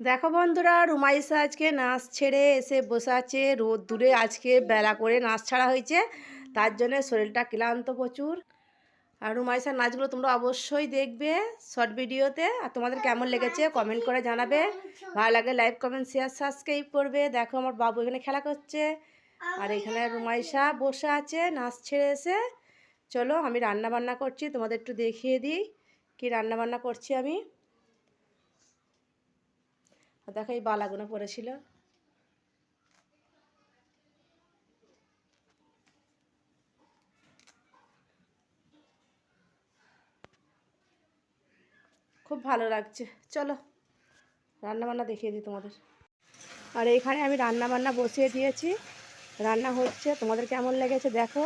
দেখো বন্ধুরা রুমাইসা আজকে নাচ ছেড়ে এসে বসে আছে। রোদ দূরে আজকে বেলা করে নাচ ছাড়া হয়েছে, তার জন্য শরীরটা ক্লান্ত প্রচুর। আর রুমাইসার নাচগুলো তোমরা অবশ্যই দেখবে শর্ট ভিডিওতে আর তোমাদের কেমন লেগেছে কমেন্ট করে জানাবে। ভালো লাগে লাইক কমেন্ট শেয়ার সাবস্ক্রাইব করবে। দেখো আমার বাবু এখানে খেলা করছে। আর এখানে রুমাইসা বসে আছে, নাচ ছেড়ে এসে। চলো আমি রান্না বান্না করছি, তোমাদের একটু দেখিয়ে দিই। কি রান্না বান্না করছি আমি? দেখো এই বালাগুলো পড়েছিল। খুব ভালো লাগছে। চলো রান্না বান্না দেখিয়ে দিই তোমাদের। আর এখানে আমি রান্না বান্না বসিয়ে দিয়েছি। রান্না হচ্ছে, তোমাদের কেমন লেগেছে দেখো।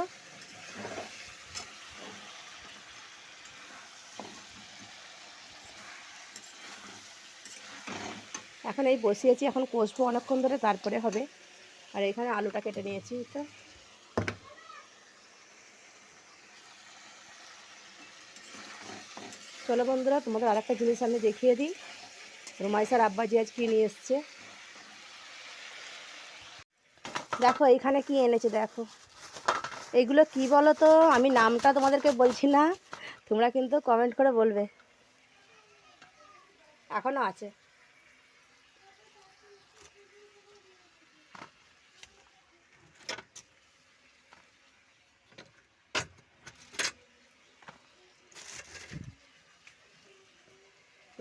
এখন এই বসিয়েছি, এখন কষবো অনেকক্ষণ ধরে, তারপরে হবে। আর এখানে আলুটা কেটে নিয়েছি তো। চলো বন্ধুরা, তোমাদের আরেকটা জিনিস আমি দেখিয়ে দিই। রুমাইসার আব্বাজি আজ কি নিয়ে এসছে? দেখো এইখানে কি এনেছে, দেখো। এইগুলো কি বলো তো আমি নামটা তোমাদেরকে বলছি না। তোমরা কিন্তু কমেন্ট করে বলবে। এখনও আছে।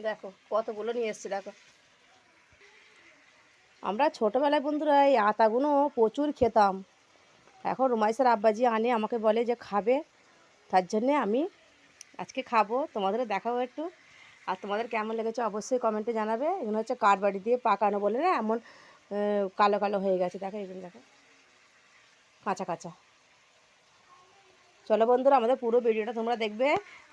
দেখো, কতগুলো নিয়ে এসছি, দেখো। আমরা ছোটোবেলায় বন্ধুরা এই আতাগুলো প্রচুর খেতাম। এখন রুমাইসার আব্বাজি আনে, আমাকে বলে যে খাবে, তার জন্যে আমি আজকে খাব। তোমাদের দেখাবো একটু। আর তোমাদের কেমন লেগেছে অবশ্যই কমেন্টে জানাবে। এগুলো হচ্ছে কাঠবাড়ি দিয়ে পাকানো বলে না, এমন কালো কালো হয়ে গেছে। দেখো, এগুলো দেখো। কাঁচা কাঁচা। চলো বন্ধুরা, আমাদের পুরো ভিডিওটা তোমরা দেখবে।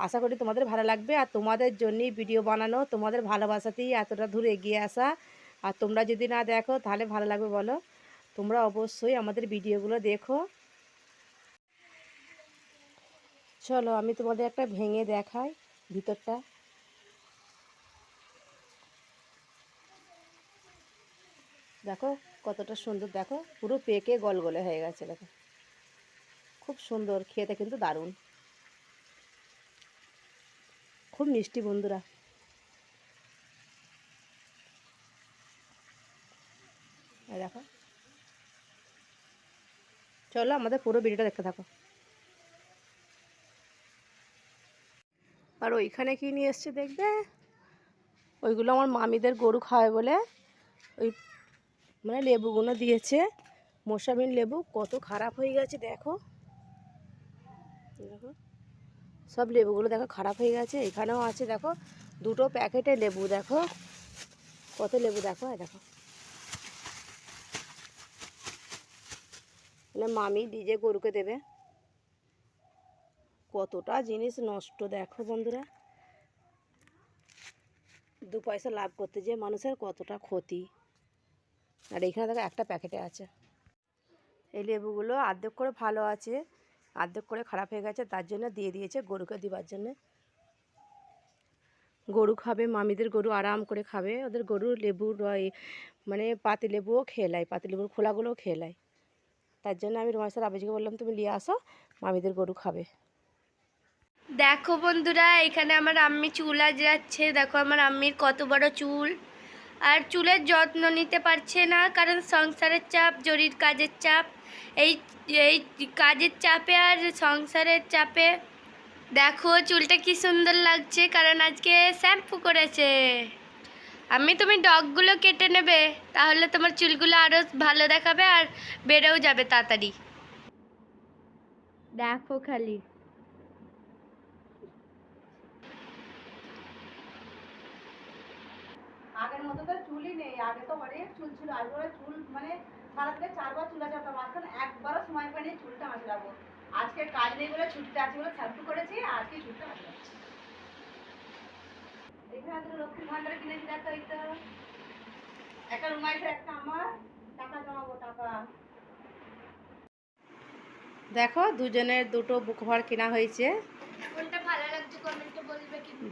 আশা করি তোমাদের ভালো লাগবে। আর তোমাদের জন্যই ভিডিও বানানো, তোমাদের ভালোবাসাতেই এতটা দূর এগিয়ে আসা। আর তোমরা যদি না দেখো, তাহলে ভালো লাগবে বলো। তোমরা অবশ্যই আমাদের ভিডিওগুলো দেখো। চলো, আমি তোমাদের একটা ভেঙে দেখাই ভিতরটা। দেখো, কতটা সুন্দর। দেখো, পুরো পেকে গলগলে হয়ে গেছে, দেখো। খুব সুন্দর খেতে কিন্তু দারুণ। খুব মিষ্টি বন্ধুরা। দেখো। চলো আমাদের পুরো ভিডিওটা দেখতে থাকো। আর ওইখানে কি নিয়ে এসছে দেখবে? ওইগুলো আমার মামিদের গরু খাওয়ায় বলে ওই মানে লেবুগুলো দিয়েছে। মশাবিন লেবু কত খারাপ হয়ে গেছে দেখো। দেখো। সব লেবুগুলো দেখো খারাপ হয়ে গেছে, এখানেও আছে দেখো, দুটো প্যাকেটে লেবু দেখো। কত লেবু দেখো দেখো। মানে মামি নিজে গরুকে দেবে। কতটা জিনিস নষ্ট দেখো বন্ধুরা। দু পয়সা লাভ করতে যে মানুষের কতটা ক্ষতি। আর এখানে দেখো একটা প্যাকেটে আছে। এই লেবুগুলো অর্ধেক করে ভালো আছে। অর্ধেক করে খারাপ হয়ে গেছে, তার জন্য দিয়ে দিয়েছে গরুকে দেওয়ার জন্যে। গরু খাবে, মামিদের গরু আরাম করে খাবে, ওদের গরু লেবুর মানে পাতি লেবুও খেলায় পাতি লেবুর খোলাগুলোও খেলায় তার জন্য আমি রোমাসার আবেজিকে বললাম, তুমি নিয়ে আসো, মামিদের গরু খাবে। দেখো বন্ধুরা, এখানে আমার আম্মি চুল আজ যাচ্ছে দেখো আমার আম্মির কত বড় চুল। আর চুলের যত্ন নিতে পারছে না, কারণ সংসারের চাপ, জরির কাজের চাপ। এই এই কাজের চাপে আর সংসারের চাপে দেখো চুলটা কি সুন্দর লাগছে, কারণ আজকে শ্যাম্পু করেছে। আমি তুমি ডগগুলো কেটে নেবে, তাহলে তোমার চুলগুলো আরও ভালো দেখাবে আর বেড়েও যাবে তাড়াতাড়ি। দেখো খালি। মতো তো চুলই নেই। আগে তো অনেক চুল ছিল আগে ওরা চুল মানে সারাদিনে চারবার চুল আঁচড়াতাম এখন একবারও সময় পাইনি চুলটা আঁচড়াবো আজকে কাজ নেই বলে ছুটিতে আছে বলে শ্যাম্পু করেছি আর আজকে চুলটা আঁচড়াচ্ছি এখানে তো লক্ষ্মীর ভান্ডার কিনেছি দেখো এই তো একটা একটা আমার। টাকা জমাবো টাকা। দেখো দুজনের দুটো বুক ভর কেনা হয়েছে। কোনটা ভালো লাগে লাগছে কমেন্টে বলবে কিন্তু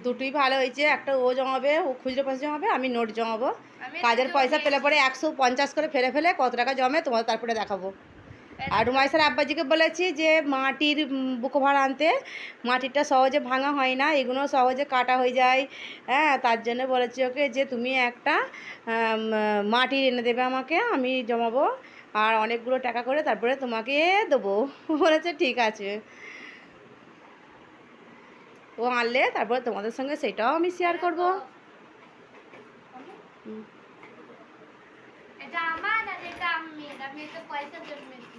দুটোই ভালো হয়েছে। একটা ও জমাবে ও খুচরো পয়সা জমাবে আমি নোট জমাবো। কাজের পয়সা পেলে পরে একশো পঞ্চাশ করে ফেলে ফেলে কত টাকা জমে তোমার তারপরে দেখাবো। আর রুমাইসার আব্বাজিকে বলেছি যে মাটির বুকো ভাড়া আনতে মাটিটা সহজে ভাঙা হয় না এগুলো সহজে কাটা হয়ে যায়। হ্যাঁ তার জন্য বলেছি ওকে যে তুমি একটা মাটির এনে দেবে আমাকে আমি জমাবো। আর অনেকগুলো টাকা করে তারপরে তোমাকে দেবো। বলেছে ঠিক আছে। ও আনলে তারপরে তোমাদের সঙ্গে সেটাও আমি শেয়ার করব। এটা আমার আর এটা আম্মির আমি তো পয়সা জন্মেছি।